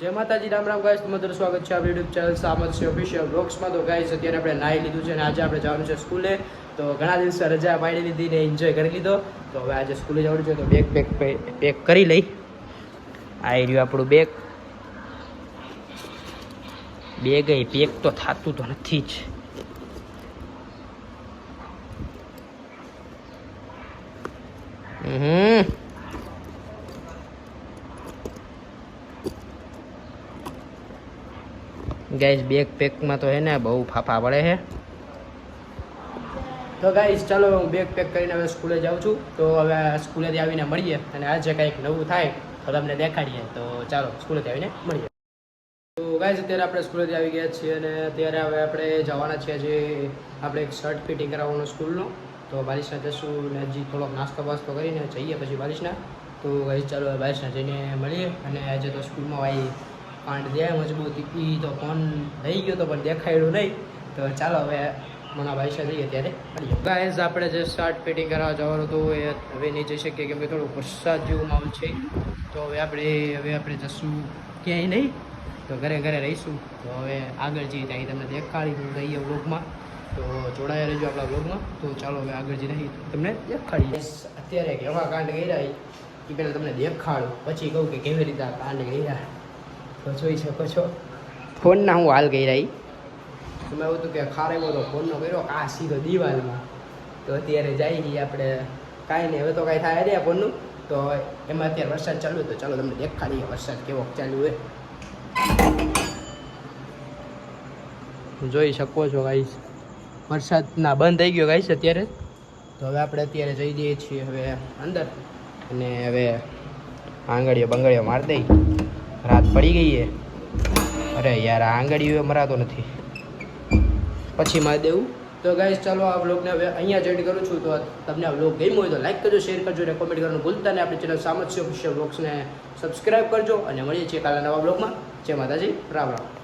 જય માતાજી, રામ રામ ગાઈસ, તમારું સ્વાગત છે આપણી યુટ્યુબ ચેનલ સામત છે ઓફિશિયલ બ્લોગ્સમાં તો ગાઈસ, અત્યારે આપણે નાહી લીધું છે અને આજે આપણે જવાનું છે સ્કૂલે. તો ઘણા દિવસે રજા પાડી લીધી ને એન્જોય કરી લીધો. તો હવે આજે સ્કૂલે જવાનું છે, તો બેગ પેક પેક કરી લઈ. આ રહ્યું આપણું બેગ બેગ પેક તો થતું તો નથી જ. હમ. ગાઈસ બેગ પેકમાં તો હે ને બહુ ફાફા પડે છે તો ગાઈઝ ચાલો હું બેગ પેક કરીને હવે સ્કૂલે જાઉં છું. તો હવે સ્કૂલેથી આવીને મળીએ અને આજે કંઈક નવું થાય તો તમને દેખાડીએ. તો ચાલો, સ્કૂલેથી આવીને મળીએ. તો ગાઈઝ અત્યારે આપણે સ્કૂલેથી આવી ગયા છીએ અને અત્યારે હવે આપણે જવાના છીએ જે આપણે એક શર્ટ ફિટિંગ કરાવવાનું સ્કૂલનું. તો બારિશના જશું ને હજી થોડોક નાસ્તો બાસ્તો કરીને જઈએ પછી બારિશના. તો ગાઈસ ચાલો બારિશના જઈને મળીએ અને આજે તો સ્કૂલમાં ભાઈ કાંડ દે મજબૂત. એ તો ફોન લઈ ગયો તો પણ દેખાડ્યું નહીં. તો ચાલો હવે મના ભાઈ જઈએ ત્યારે ગાઈઝ આપણે જે શર્ટ ફિટિંગ કરવા જવાનું હતું એ હવે નહીં જઈ શકીએ કેમ કે થોડું વરસાદ જેવું માહોલ છે. તો હવે આપણે હવે આપણે જશું ક્યાંય નહીં. તો ઘરે ઘરે રહીશું. તો હવે આગળ જઈએ ત્યાં. તમને દેખાડી હું રહીએ વ્લોગમાં. તો જોડાયા રહેજો આપણા વ્લોગમાં. તો ચાલો હવે આગળ જઈ રહી તમને દેખાડીએ. અત્યારે કેવા કાંડ ગયા એ. પહેલાં તમને દેખાડું. પછી કહું કે કેવી રીતે આ કાંડ કર્યા. તો જોઈ શકો છો. ફોનના હું હાલ કર્યા રહી તમે એવું હતું કે ખારે એવો તો ફોનનો કર્યો આ સીધો દિવાલમાં. તો અત્યારે જઈએ આપણે કાંઈ નહીં હવે તો કાંઈ થાય નહીં ફોનનું. તો એમાં અત્યારે વરસાદ ચાલુ તો ચાલો તમને દેખાડીએ વરસાદ કેવો ચાલુ હોય. જોઈ શકો છો ગાઈશ વરસાદ ના બંધ થઈ ગયો ગાઈશ અત્યારે. તો હવે આપણે અત્યારે જઈ જઈએ છીએ હવે અંદર. અને હવે આંગળીઓ બંગળીઓ મારી દઈ રાત પડી ગઈ એ અરે યાર, આ આંગળીઓ મરાતો નથી. પછી મારે દેવું? તો ગાઈસ ચાલો આ વ્લોગને હવે અહીંયા જોઈન કરું છું. તો તમને આ વ્લોગ ગમ્યો હોય તો લાઈક કરજો શેર કરજો અને કોમેન્ટ કરવાનું ભૂલતા નહીં. આપણી ચેનલ સામસ્ય ઓફિશિયલ વ્લોગ્સને સબસ્ક્રાઈબ કરજો. અને મળીએ છીએ કાલના નવા વ્લોગમાં જય માતાજી, રામ રામ.